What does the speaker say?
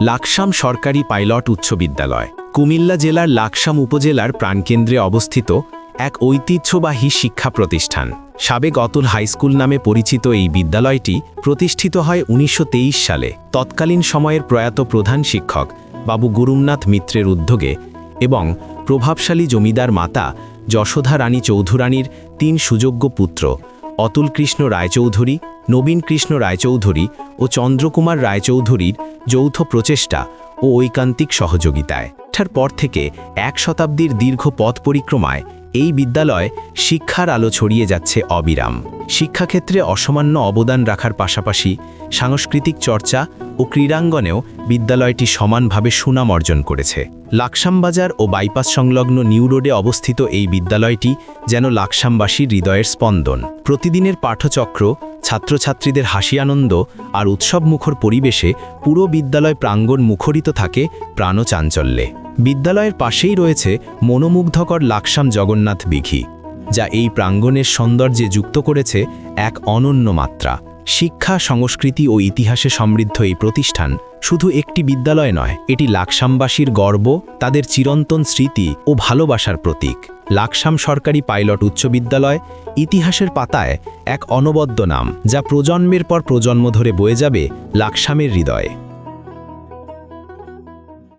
লাকসাম সরকারি পাইলট উচ্চ বিদ্যালয়। কুমিল্লা জেলার লাকসাম উপজেলার প্রাণকেন্দ্রে অবস্থিত এক ঐতিহ্যবাহী শিক্ষা প্রতিষ্ঠান। সাবেক অতুল হাইস্কুল নামে পরিচিত এই বিদ্যালয়টি প্রতিষ্ঠিত হয় উনিশশো তেইশ সালে। তৎকালীন সময়ের প্রয়াত প্রধান শিক্ষক বাবু গুরুমনাথ মিত্রের উদ্যোগে এবং প্রভাবশালী জমিদার মাতা যশোধা রানী চৌধুরানীর তিন সুযোগ্য পুত্র অতুল কৃষ্ণ রায়চৌধুরী নবীন কৃষ্ণ রায়চৌধুরী ও চন্দ্রকুমার রায়চৌধুরীর যৌথ প্রচেষ্টা ও ঐকান্তিক সহযোগিতায়। ঠার পর থেকে এক শতাব্দীর দীর্ঘ পথ পরিক্রমায় এই বিদ্যালয় শিক্ষার আলো ছড়িয়ে যাচ্ছে অবিরাম। শিক্ষাক্ষেত্রে অসামান্য অবদান রাখার পাশাপাশি সাংস্কৃতিক চর্চা ও ক্রীড়াঙ্গনেও বিদ্যালয়টি সমানভাবে সুনাম অর্জন করেছে। লাকসামবাজার ও বাইপাস সংলগ্ন নিউ রোডে অবস্থিত এই বিদ্যালয়টি যেন লাকসামবাসীর হৃদয়ের স্পন্দন। প্রতিদিনের পাঠচক্র ছাত্রছাত্রীদের হাসি আনন্দ আর উৎসবমুখর পরিবেশে পুরো বিদ্যালয় প্রাঙ্গণ মুখরিত থাকে প্রাণচাঞ্চল্যে। বিদ্যালয়ের পাশেই রয়েছে মনোমুগ্ধকর লাকসাম জগন্নাথ বিঘি, যা এই প্রাঙ্গণের সৌন্দর্যে যুক্ত করেছে এক অনন্য মাত্রা। শিক্ষা, সংস্কৃতি ও ইতিহাসে সমৃদ্ধ এই প্রতিষ্ঠান শুধু একটি বিদ্যালয় নয়, এটি লাকসামবাসীর গর্ব, তাদের চিরন্তন স্মৃতি ও ভালোবাসার প্রতীক। লাকসাম সরকারি পাইলট উচ্চ বিদ্যালয় ইতিহাসের পাতায় এক অনবদ্য নাম, যা প্রজন্মের পর প্রজন্ম ধরে বয়ে যাবে লাকসামের হৃদয়ে।